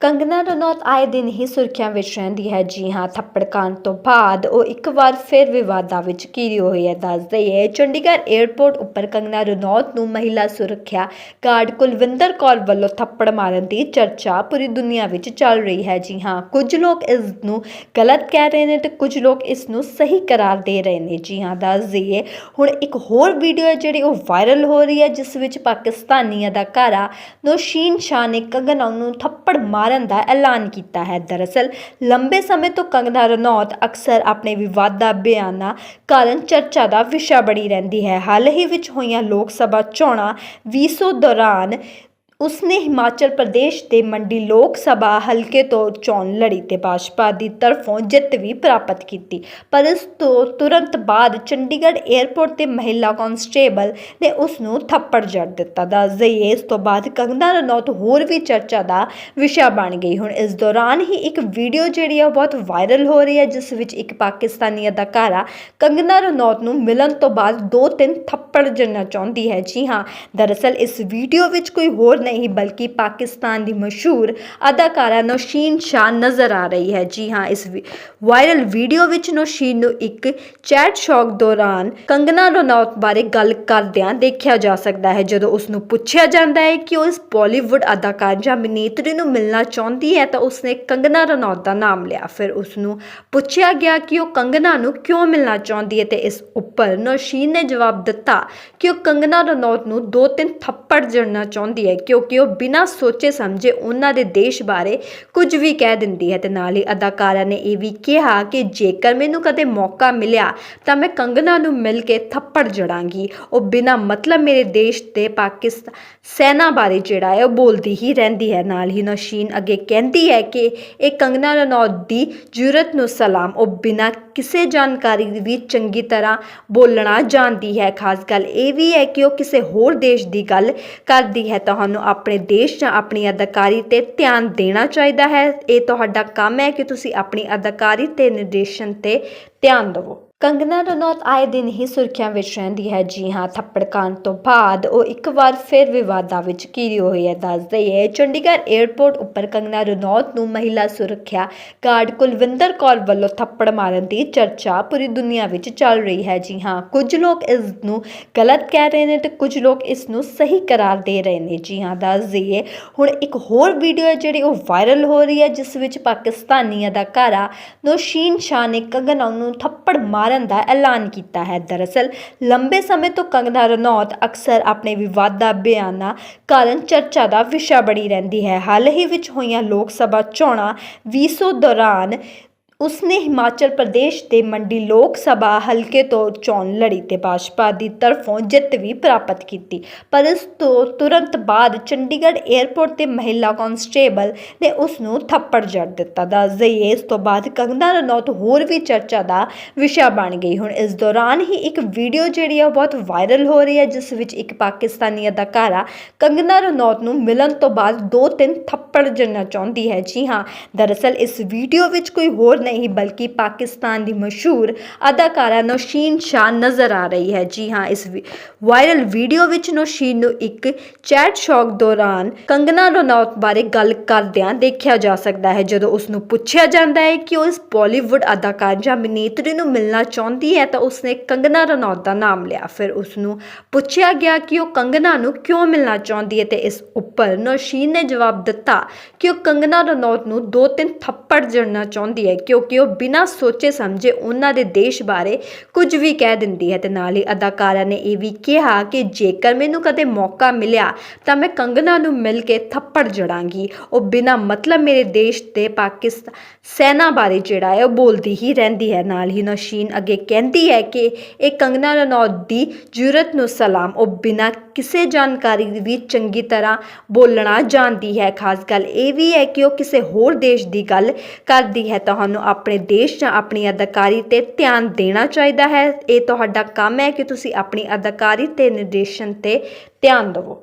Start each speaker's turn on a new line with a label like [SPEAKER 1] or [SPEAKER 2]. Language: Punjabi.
[SPEAKER 1] ਕੰਗਨਾ ਰਣੌਤ ਆਏ ਦਿਨ ਹੀ ਸੁਰਖੀਆਂ ਵਿੱਚ ਰਹਿੰਦੀ ਹੈ। ਜੀ ਹਾਂ, ਥੱਪੜ ਖਾਣ ਤੋਂ ਬਾਅਦ ਉਹ ਇੱਕ ਵਾਰ ਫਿਰ ਵਿਵਾਦਾਂ ਵਿੱਚ ਘਿਰੀ ਹੋਈ ਹੈ। ਦੱਸ ਦਈਏ, ਚੰਡੀਗੜ੍ਹ 에ਅਰਪੋਰਟ ਉੱਪਰ ਕੰਗਨਾ ਰਣੌਤ ਨੂੰ ਮਹਿਲਾ ਸੁਰੱਖਿਆ ਗਾਰਡ ਕੁਲਵਿੰਦਰ ਕੌਰ ਵੱਲੋਂ ਥੱਪੜ ਮਾਰਨ ਦੀ ਚਰਚਾ ਪੂਰੀ ਦੁਨੀਆ ਵਿੱਚ ਚੱਲ ਰਹੀ ਹੈ। ਜੀ ਹਾਂ, ਕੁਝ ਲੋਕ ਇਸ ਨੂੰ ਗਲਤ ਕਹਿ ਰਹੇ ਨੇ ਤੇ ਕੁਝ ਲੋਕ ਇਸ ਨੂੰ ਸਹੀ ਕਰਾਰ ਦੇ ਰਹੇ ਨੇ। ਜੀ ਹਾਂ, ਦੱਸ ਦਈਏ, ਹੁਣ ਇੱਕ ਹੋਰ ਵੀਡੀਓ ਹੈ ਜਿਹੜੀ ਉਹ ਵਾਇਰਲ ਹੋ ਰਹੀ ਹੈ, ਜਿਸ ਵਿੱਚ ਪਾਕਿਸਤਾਨੀ ਅਦਾਕਾਰਾ ਨੌਸ਼ੀਨ ਸ਼ਾਹ ਨੇ ਕੰਗਨਾ ਨੂੰ ਥੱਪੜ ਮਾਰ ਮਾਰਨ ਦਾ ਐਲਾਨ ਕੀਤਾ ਹੈ। ਦਰਅਸਲ, ਲੰਬੇ ਸਮੇਂ ਤੋਂ ਕੰਗਨਾ ਰਣੌਤ ਅਕਸਰ ਆਪਣੇ ਵਿਵਾਦਾ ਬਿਆਨਾਂ ਕਾਰਨ ਚਰਚਾ ਦਾ ਵਿਸ਼ਾ ਬਣੀ ਰਹਿੰਦੀ ਹੈ। ਹਾਲ ਹੀ ਵਿੱਚ ਹੋਈਆਂ ਲੋਕ ਸਭਾ ਚੋਣਾਂ 20 ਦੌਰਾਨ ਉਸਨੇ ਹਿਮਾਚਲ ਪ੍ਰਦੇਸ਼ ਦੇ ਮੰਡੀ ਲੋਕ ਸਭਾ ਹਲਕੇ ਤੋਂ ਚੋਣ ਲੜੀ ਤੇ ਭਾਜਪਾ ਦੀ ਤਰਫੋਂ ਜਿੱਤ ਵੀ ਪ੍ਰਾਪਤ ਕੀਤੀ। ਪਰ ਇਸ ਤੋਂ ਤੁਰੰਤ ਬਾਅਦ ਚੰਡੀਗੜ੍ਹ 에ਅਰਪੋਰਟ ਤੇ ਮਹਿਲਾ ਕਾਂਸਟੇਬਲ ਨੇ ਉਸ ਨੂੰ ਥੱਪੜ ਜੜ ਦਿੱਤਾ। ਦੱਸ ਦਈਏ, ਇਸ ਤੋਂ ਬਾਅਦ ਕੰਗਨਾ ਰਣੌਤ ਹੋਰ ਵੀ ਚਰਚਾ ਦਾ ਵਿਸ਼ਾ ਬਣ ਗਈ। ਹੁਣ ਇਸ ਦੌਰਾਨ ਹੀ ਇੱਕ ਵੀਡੀਓ ਜਿਹੜੀ ਆ ਉਹ ਬਹੁਤ ਵਾਇਰਲ ਹੋ ਰਹੀ ਹੈ, ਜਿਸ ਵਿੱਚ ਇੱਕ ਪਾਕਿਸਤਾਨੀ ਅਦਾਕਾਰਾ ਕੰਗਨਾ ਰਣੌਤ ਨੂੰ ਮਿਲਣ ਤੋਂ ਬਾਅਦ ਦੋ ਤਿੰਨ ਥੱਪੜ ਜੜਨਾ ਚਾਹੁੰਦੀ ਹੈ। ਜੀ ਹਾਂ, ਦਰਅਸਲ ਇਸ ਵੀਡੀਓ ਵਿੱਚ ਕੋਈ ਹੋਰ ਨਹੀਂ, ਬਲਕਿ ਪਾਕਿਸਤਾਨ ਦੀ ਮਸ਼ਹੂਰ ਅਦਾਕਾਰਾ ਨੌਸ਼ੀਨ ਸ਼ਾਹ ਨਜ਼ਰ ਆ ਰਹੀ ਹੈ। ਜੀ ਹਾਂ, ਇਸ ਵਾਇਰਲ ਵੀਡੀਓ ਵਿੱਚ ਨੌਸ਼ੀਨ ਨੂੰ ਇੱਕ ਚੈਟ ਸ਼ੌਕ ਦੌਰਾਨ ਕੰਗਨਾ ਰਣੌਤ ਬਾਰੇ ਗੱਲ ਕਰਦਿਆਂ ਦੇਖਿਆ ਜਾ ਸਕਦਾ ਹੈ। ਜਦੋਂ ਉਸ ਨੂੰ ਪੁੱਛਿਆ ਜਾਂਦਾ ਹੈ ਕਿ ਉਹ ਇਸ ਬਾਲੀਵੁੱਡ ਅਦਾਕਾਰ ਜਾਂ ਅਭਿਨੇਤਰੀ ਨੂੰ ਮਿਲਣਾ ਚਾਹੁੰਦੀ ਹੈ, ਤਾਂ ਉਸਨੇ ਕੰਗਨਾ ਰਣੌਤ ਦਾ ਨਾਮ ਲਿਆ। ਫਿਰ ਉਸ ਨੂੰ ਪੁੱਛਿਆ ਗਿਆ ਕਿ ਉਹ ਕੰਗਨਾ ਨੂੰ ਕਿਉਂ ਮਿਲਣਾ ਚਾਹੁੰਦੀ ਹੈ ਤੇ ਇਸ ਉੱਪਰ ਨੌਸ਼ੀਨ ਨੇ ਜਵਾਬ ਦਿੱਤਾ ਕਿ ਉਹ ਕੰਗਨਾ ਰਣੌਤ ਨੂੰ ਦੋ ਤਿੰਨ ਥੱਪੜ ਜੜਨਾ ਚਾਹੁੰਦੀ ਹੈ। ਕਿਉਂਕਿ ਉਹ ਬਿਨਾਂ ਸੋਚੇ ਸਮਝੇ ਉਹਨਾਂ ਦੇ ਦੇਸ਼ ਬਾਰੇ ਕੁਝ ਵੀ ਕਹਿ ਦਿੰਦੀ ਹੈ। ਤੇ ਨਾਲ ਹੀ ਅਦਾਕਾਰਾ ਨੇ ਇਹ ਵੀ ਕਿਹਾ ਕਿ ਜੇਕਰ ਮੈਨੂੰ ਕਦੇ ਮੌਕਾ ਮਿਲਿਆ ਤਾਂ ਮੈਂ ਕੰਗਨਾ ਨੂੰ ਮਿਲ ਕੇ ਥੱਪੜ ਜੜਾਂਗੀ। ਉਹ ਬਿਨਾਂ ਮਤਲਬ ਮੇਰੇ ਦੇਸ਼ ਤੇ ਪਾਕਿਸਤਾਨ ਸੈਨਾ ਬਾਰੇ ਜਿਹੜਾ ਹੈ ਉਹ ਬੋਲਦੀ ਹੀ ਰਹਿੰਦੀ ਹੈ। ਨਾਲ ਹੀ ਨੌਸ਼ੀਨ ਅੱਗੇ ਕਹਿੰਦੀ ਹੈ ਕਿ ਇਹ ਕੰਗਨਾ ਰਣੌਤ ਦੀ ਜੁਰਤ ਨੂੰ ਸਲਾਮ, ਉਹ ਬਿਨਾਂ ਕਿਸੇ ਜਾਣਕਾਰੀ ਵੀ ਚੰਗੀ ਤਰ੍ਹਾਂ ਬੋਲਣਾ ਜਾਣਦੀ ਹੈ। ਖਾਸ ਗੱਲ ਇਹ ਵੀ ਹੈ ਕਿ ਉਹ ਕਿਸੇ ਹੋਰ ਦੇਸ਼ ਦੀ ਗੱਲ ਕਰਦੀ ਹੈ। ਤੁਹਾਨੂੰ ਆਪਣੇ ਦੇਸ਼ ਜਾਂ ਆਪਣੀ ਅਦਾਕਾਰੀ ਤੇ ਧਿਆਨ ਦੇਣਾ ਚਾਹੀਦਾ ਹੈ। ਇਹ ਤੁਹਾਡਾ ਕੰਮ ਹੈ ਕਿ ਤੁਸੀਂ ਆਪਣੀ ਅਦਾਕਾਰੀ ਤੇ ਨਿਰਦੇਸ਼ਨ ਤੇ ਧਿਆਨ ਦਿਵੋ। ਕੰਗਨਾ ਰਣੌਤ ਆਏ ਦਿਨ ਹੀ ਸੁਰਖੀਆਂ ਵਿੱਚ ਰਹਿੰਦੀ ਹੈ। ਜੀ ਹਾਂ, ਥੱਪੜ ਖਾਣ ਤੋਂ ਬਾਅਦ ਉਹ ਇੱਕ ਵਾਰ ਫਿਰ ਵਿਵਾਦਾਂ ਵਿੱਚ ਘਿਰੀ ਹੋਈ ਹੈ। ਦੱਸ ਦਈਏ, ਚੰਡੀਗੜ੍ਹ 에ਅਰਪੋਰਟ ਉੱਪਰ ਕੰਗਨਾ ਰਣੌਤ ਨੂੰ ਮਹਿਲਾ ਸੁਰੱਖਿਆ ਗਾਰਡ ਕੁਲਵਿੰਦਰ ਕੌਰ ਵੱਲੋਂ ਥੱਪੜ ਮਾਰਨ ਦੀ ਚਰਚਾ ਪੂਰੀ ਦੁਨੀਆ ਵਿੱਚ ਚੱਲ ਰਹੀ ਹੈ। ਜੀ ਹਾਂ, ਕੁਝ ਲੋਕ ਇਸ ਨੂੰ ਗਲਤ ਕਹਿ ਰਹੇ ਨੇ ਤੇ ਕੁਝ ਲੋਕ ਇਸ ਨੂੰ ਸਹੀ ਕਰਾਰ ਦੇ ਰਹੇ ਨੇ। ਜੀ ਹਾਂ, ਦੱਸ ਦਈਏ, ਹੁਣ ਇੱਕ ਹੋਰ ਵੀਡੀਓ ਹੈ ਜਿਹੜੀ ਉਹ ਵਾਇਰਲ ਹੋ ਰਹੀ ਹੈ, ਜਿਸ ਵਿੱਚ ਪਾਕਿਸਤਾਨੀ ਅਦਾਕਾਰਾ ਨੌਸ਼ੀਨ ਸ਼ਾਹ ਨੇ ਕੰਗਨਾ ਨੂੰ ਥੱਪੜ ਮਾਰ ਮਾਰਨ ਦਾ ਐਲਾਨ ਕੀਤਾ ਹੈ। ਦਰਅਸਲ, ਲੰਬੇ ਸਮੇਂ ਤੋਂ ਕੰਗਨਾ ਰਣੌਤ ਅਕਸਰ ਆਪਣੇ ਵਿਵਾਦਾ ਬਿਆਨਾਂ ਕਾਰਨ ਚਰਚਾ ਦਾ ਵਿਸ਼ਾ ਬਣੀ ਰਹਿੰਦੀ ਹੈ। ਹਾਲ ਹੀ ਵਿੱਚ ਹੋਈਆਂ ਲੋਕ ਸਭਾ ਚੋਣਾਂ 20 ਦੌਰਾਨ ਉਸਨੇ ਹਿਮਾਚਲ ਪ੍ਰਦੇਸ਼ ਦੇ ਮੰਡੀ ਲੋਕ ਸਭਾ ਹਲਕੇ ਤੋਂ ਚੋਣ ਲੜੀ ਤੇ ਭਾਜਪਾ ਦੀ ਤਰਫੋਂ ਜਿੱਤ ਵੀ ਪ੍ਰਾਪਤ ਕੀਤੀ। ਪਰ ਇਸ ਤੋਂ ਤੁਰੰਤ ਬਾਅਦ ਚੰਡੀਗੜ੍ਹ 에ਅਰਪੋਰਟ ਤੇ ਮਹਿਲਾ ਕਾਂਸਟੇਬਲ ਨੇ ਉਸ ਨੂੰ ਥੱਪੜ ਜੜ ਦਿੱਤਾ। ਦੱਸ ਦਈਏ, ਇਸ ਤੋਂ ਬਾਅਦ ਕੰਗਨਾ ਰਣੌਤ ਹੋਰ ਵੀ ਚਰਚਾ ਦਾ ਵਿਸ਼ਾ ਬਣ ਗਈ। ਹੁਣ ਇਸ ਦੌਰਾਨ ਹੀ ਇੱਕ ਵੀਡੀਓ ਜਿਹੜੀ ਆ ਉਹ ਬਹੁਤ ਵਾਇਰਲ ਹੋ ਰਹੀ ਹੈ, ਜਿਸ ਵਿੱਚ ਇੱਕ ਪਾਕਿਸਤਾਨੀ ਅਦਾਕਾਰਾ ਕੰਗਨਾ ਰਣੌਤ ਨੂੰ ਮਿਲਣ ਤੋਂ ਬਾਅਦ ਦੋ ਤਿੰਨ ਥੱਪੜ ਜੜਨਾ ਚਾਹੁੰਦੀ ਹੈ। ਜੀ ਹਾਂ, ਦਰਅਸਲ ਇਸ ਵੀਡੀਓ ਵਿੱਚ ਕੋਈ ਹੋਰ ਨਹੀਂ, ਬਲਕਿ ਪਾਕਿਸਤਾਨ ਦੀ ਮਸ਼ਹੂਰ ਅਦਾਕਾਰਾ ਨੌਸ਼ੀਨ ਸ਼ਾਹ ਨਜ਼ਰ ਆ ਰਹੀ ਹੈ। ਜੀ ਹਾਂ, ਇਸ ਵਾਇਰਲ ਵੀਡੀਓ ਵਿੱਚ ਨੌਸ਼ੀਨ ਨੂੰ ਇੱਕ ਚੈਟ ਸ਼ੌਕ ਦੌਰਾਨ ਕੰਗਨਾ ਰਣੌਤ ਬਾਰੇ ਗੱਲ ਕਰਦਿਆਂ ਦੇਖਿਆ ਜਾ ਸਕਦਾ ਹੈ। ਜਦੋਂ ਉਸ ਨੂੰ ਪੁੱਛਿਆ ਜਾਂਦਾ ਹੈ ਕਿ ਉਹ ਇਸ ਬਾਲੀਵੁੱਡ ਅਦਾਕਾਰ ਜਾਂ ਅਭਿਨੇਤਰੀ ਨੂੰ ਮਿਲਣਾ ਚਾਹੁੰਦੀ ਹੈ, ਤਾਂ ਉਸਨੇ ਕੰਗਨਾ ਰਣੌਤ ਦਾ ਨਾਮ ਲਿਆ। ਫਿਰ ਉਸ ਨੂੰ ਪੁੱਛਿਆ ਗਿਆ ਕਿ ਉਹ ਕੰਗਨਾ ਨੂੰ ਕਿਉਂ ਮਿਲਣਾ ਚਾਹੁੰਦੀ ਹੈ ਤੇ ਇਸ ਉੱਪਰ ਨੌਸ਼ੀਨ ਨੇ ਜਵਾਬ ਦਿੱਤਾ ਕਿ ਉਹ ਕੰਗਨਾ ਰਣੌਤ ਨੂੰ ਦੋ ਤਿੰਨ ਥੱਪੜ ਜੜਨਾ ਚਾਹੁੰਦੀ ਹੈ। ਕਿਉਂਕਿ ਉਹ ਬਿਨਾਂ ਸੋਚੇ ਸਮਝੇ ਉਹਨਾਂ ਦੇ ਦੇਸ਼ ਬਾਰੇ ਕੁਝ ਵੀ ਕਹਿ ਦਿੰਦੀ ਹੈ ਤੇ ਨਾਲ ਹੀ ਅਦਾਕਾਰਾ ਨੇ ਇਹ ਵੀ ਕਿਹਾ ਕਿ ਜੇਕਰ ਮੈਨੂੰ ਕਦੇ ਮੌਕਾ ਮਿਲਿਆ ਤਾਂ ਮੈਂ ਕੰਗਨਾ ਨੂੰ ਮਿਲ ਕੇ ਥੱਪੜ ਜੜਾਂਗੀ। ਉਹ ਬਿਨਾਂ ਮਤਲਬ ਮੇਰੇ ਦੇਸ਼ ਤੇ ਪਾਕਿਸਤਾਨ ਸੈਨਾ ਬਾਰੇ ਜਿਹੜਾ ਹੈ ਉਹ ਬੋਲਦੀ ਹੀ ਰਹਿੰਦੀ ਹੈ। ਨਾਲ ਹੀ ਨੌਸ਼ੀਨ ਅੱਗੇ ਕਹਿੰਦੀ ਹੈ ਕਿ ਇਹ ਕੰਗਨਾ ਰਣੌਤ ਦੀ ਜੁਰਤ ਨੂੰ ਸਲਾਮ, ਉਹ ਬਿਨਾਂ ਕਿਸੇ ਜਾਣਕਾਰੀ ਵੀ ਚੰਗੀ ਤਰ੍ਹਾਂ ਬੋਲਣਾ ਜਾਣਦੀ ਹੈ। ਖਾਸ ਗੱਲ ਇਹ ਵੀ ਹੈ ਕਿ ਉਹ ਕਿਸੇ ਹੋਰ ਦੇਸ਼ ਦੀ ਗੱਲ ਕਰਦੀ ਹੈ। ਤੁਹਾਨੂੰ ਆਪਣੇ ਦੇਸ਼ ਜਾਂ ਆਪਣੀ ਅਦਾਕਾਰੀ ਤੇ ਧਿਆਨ ਦੇਣਾ ਚਾਹੀਦਾ ਹੈ। ਇਹ ਤੁਹਾਡਾ ਕੰਮ ਹੈ ਕਿ ਤੁਸੀਂ ਆਪਣੀ ਅਦਾਕਾਰੀ ਤੇ ਨਿਰਦੇਸ਼ਨ ਤੇ ਧਿਆਨ ਦਿਵੋ।